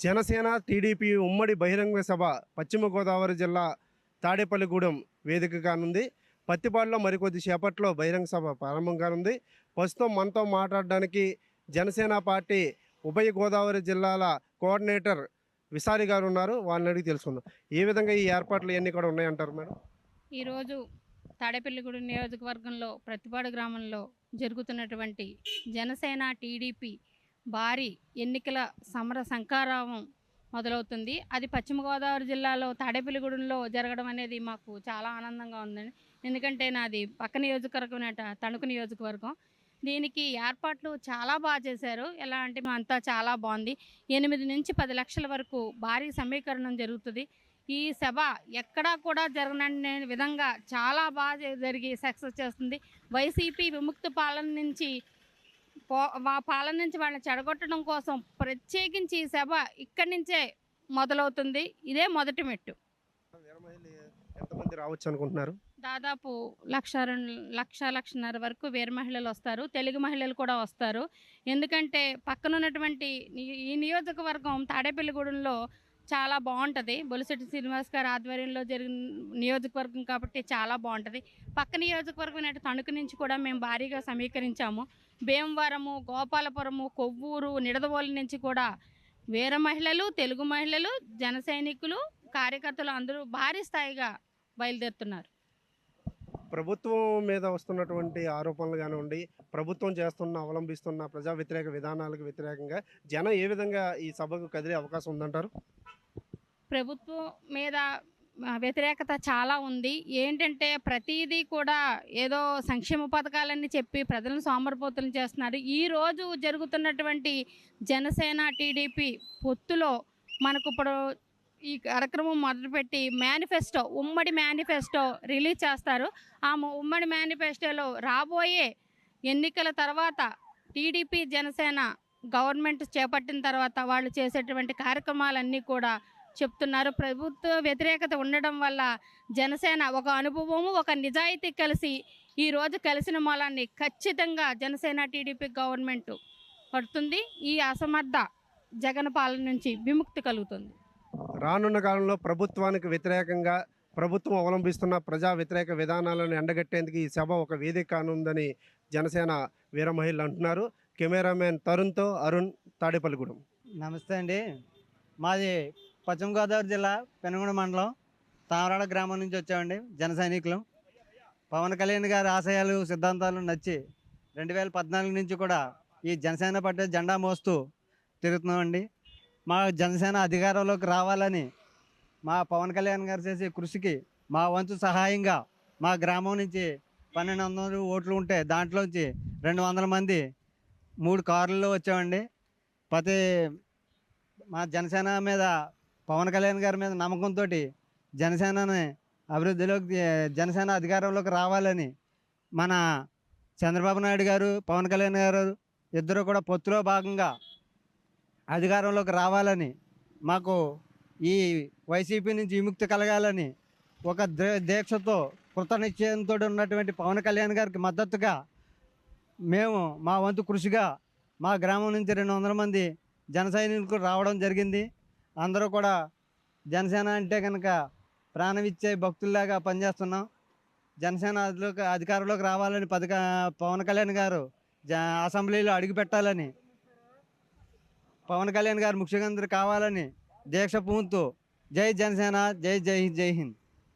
Janasena TDP ఉమ్మడి బహిరంగ సభ పశ్చిమ గోదావరి జిల్లా తాడేపల్లిగూడెం వేదిక కానుంది. పత్తిపాడులో మరికొద్ది సేపట్లో బహిరంగ సభ ప్రారంభం కానుంది. ప్రస్తుతం మనతో మాట్లాడడానికి జనసేన పార్టీ ఉభయ గోదావరి జిల్లాల కోఆర్డినేటర్ విసారి గారు ఉన్నారు. వాళ్ళని అడిగి తెలుసుకుందాం. ఏ విధంగా ఈ ఏర్పాట్లు ఇవన్నీ కూడా ఉన్నాయంటారు మేడం? ఈరోజు తాడేపల్లిగూడెం నియోజకవర్గంలో ప్రతిపాడు గ్రామంలో జరుగుతున్నటువంటి జనసేన టీడీపీ భారీ ఎన్నికల సమర సంకారావం మొదలవుతుంది. అది పశ్చిమ గోదావరి జిల్లాలో తాడేపల్లిగూడెంలో జరగడం అనేది మాకు చాలా ఆనందంగా ఉందండి. ఎందుకంటే నాది పక్క నియోజకవర్గం అట తణుకు నియోజకవర్గం. దీనికి ఏర్పాట్లు చాలా బాగా చేశారు. ఎలా అంటే మా అంతా చాలా బాగుంది. ఎనిమిది నుంచి పది లక్షల వరకు భారీ సమీకరణం జరుగుతుంది. ఈ సభ ఎక్కడా కూడా జరగనని విధంగా చాలా బాగా జరిగి సక్సెస్ చేస్తుంది. వైసీపీ విముక్త పాలన నుంచి పో పాలన నుంచి వాళ్ళని చెడగొట్టడం కోసం ప్రత్యేకించి ఈ సభ ఇక్కడి నుంచే మొదలవుతుంది. ఇదే మొదటి మెట్టు. ఎంతమంది రావచ్చు అనుకుంటున్నారు? దాదాపు లక్ష రెండు లక్ష లక్షన్నర వరకు వేరే మహిళలు వస్తారు. తెలుగు మహిళలు కూడా వస్తారు. ఎందుకంటే పక్కన ఉన్నటువంటి ని- ఈ నియోజకవర్గం తాడేపల్లిగూడెంలో చాలా బాగుంటుంది. బొలిశెట్టి శ్రీనివాస్ గారి ఆధ్వర్యంలో జరిగిన నియోజకవర్గం కాబట్టి చాలా బాగుంటుంది. పక్క నియోజకవర్గం అంటే తణుకు నుంచి కూడా మేము భారీగా సమీకరించాము. భీమవరము గోపాలపురము కొవ్వూరు నిడదవోలు నుంచి కూడా వేరే మహిళలు తెలుగు మహిళలు జన సైనికులు కార్యకర్తలు అందరూ భారీ స్థాయిగా బయలుదేరుతున్నారు. ప్రభుత్వం మీద వస్తున్నటువంటి ఆరోపణలు కానివ్వండి ప్రభుత్వం చేస్తున్న అవలంబిస్తున్న ప్రజా వ్యతిరేక విధానాలకు వ్యతిరేకంగా జనం ఏ విధంగా ఈ సభకు కదిలే అవకాశం ఉందంటారు? ప్రభుత్వం మీద వ్యతిరేకత చాలా ఉంది. ఏంటంటే ప్రతిదీ కూడా ఏదో సంక్షేమ పథకాలన్నీ చెప్పి ప్రజలను సోమరిపోతులు చేస్తున్నారు. ఈ రోజు జరుగుతున్నటువంటి జనసేన టీడీపీ పొత్తులో మనకు ఇప్పుడు ఈ కార్యక్రమం మొదలుపెట్టి మేనిఫెస్టో ఉమ్మడి మేనిఫెస్టో రిలీజ్ చేస్తారు. ఆ ఉమ్మడి మేనిఫెస్టోలో రాబోయే ఎన్నికల తర్వాత టీడీపీ జనసేన గవర్నమెంట్ చేపట్టిన తర్వాత వాళ్ళు చేసేటువంటి కార్యక్రమాలన్నీ కూడా చెప్తున్నారు. ప్రభుత్వ వ్యతిరేకత ఉండడం వల్ల జనసేన ఒక అనుభవము ఒక నిజాయితీ కలిసి ఈ రోజు కలిసిన మూలాన్ని ఖచ్చితంగా జనసేన టీడీపీ గవర్నమెంట్ పడుతుంది. ఈ అసమర్థ జగన్ పాలన నుంచి విముక్తి కలుగుతుంది. రానున్న కాలంలో ప్రభుత్వానికి వ్యతిరేకంగా ప్రభుత్వం అవలంబిస్తున్న ప్రజా వ్యతిరేక విధానాలను ఎండగట్టేందుకు ఈ సభ ఒక వేదిక కానుందని జనసేన వీర మహిళలు అంటున్నారు. కెమెరామెన్ తరుణ్తో అరుణ్ తాడేపల్లిగూడెం. నమస్తే అండి. మాది పశ్చిమ గోదావరి జిల్లా పెనుగొండ మండలం తామరాడ గ్రామం నుంచి వచ్చామండి జన సైనికులు. పవన్ కళ్యాణ్ గారి ఆశయాలు సిద్ధాంతాలు నచ్చి రెండు వేల పద్నాలుగు నుంచి కూడా ఈ జనసేన పట్టే జెండా మోస్తూ తిరుగుతున్నామండి. మా జనసేన అధికారంలోకి రావాలని మా పవన్ కళ్యాణ్ గారు చేసే కృషికి మా వంతు సహాయంగా మా గ్రామం నుంచి పన్నెండు వందల ఓట్లు ఉంటే దాంట్లోంచి రెండు వందల మంది మూడు కార్లలో వచ్చామండి. ప్రతి మా జనసేన మీద పవన్ కళ్యాణ్ గారి మీద నమ్మకంతో జనసేనని అభివృద్ధిలోకి జనసేన అధికారంలోకి రావాలని మన చంద్రబాబు నాయుడు గారు పవన్ కళ్యాణ్ గారు ఇద్దరు కూడా పొత్తులో భాగంగా అధికారంలోకి రావాలని మాకు ఈ వైసీపీ నుంచి విముక్తి కలగాలని ఒక దే- దీక్షతో కృతనిశ్చయంతో ఉన్నటువంటి పవన్ కళ్యాణ్ గారికి మద్దతుగా మేము మా వంతు కృషిగా మా గ్రామం నుంచి రెండు వందల మంది జన సైనికులు రావడం జరిగింది. అందరూ కూడా జనసేన అంటే కనుక ప్రాణం ఇచ్చే భక్తుల్లాగా పనిచేస్తున్నాం. జనసేన అధికారంలోకి రావాలని పథక పవన్ కళ్యాణ్ గారు జ అసెంబ్లీలో అడుగు పెట్టాలని పవన్ కళ్యాణ్ గారు ముఖ్యమంత్రి కావాలని దీక్ష పూంతూ జై జనసేన జై జై హింద్ జై హింద్.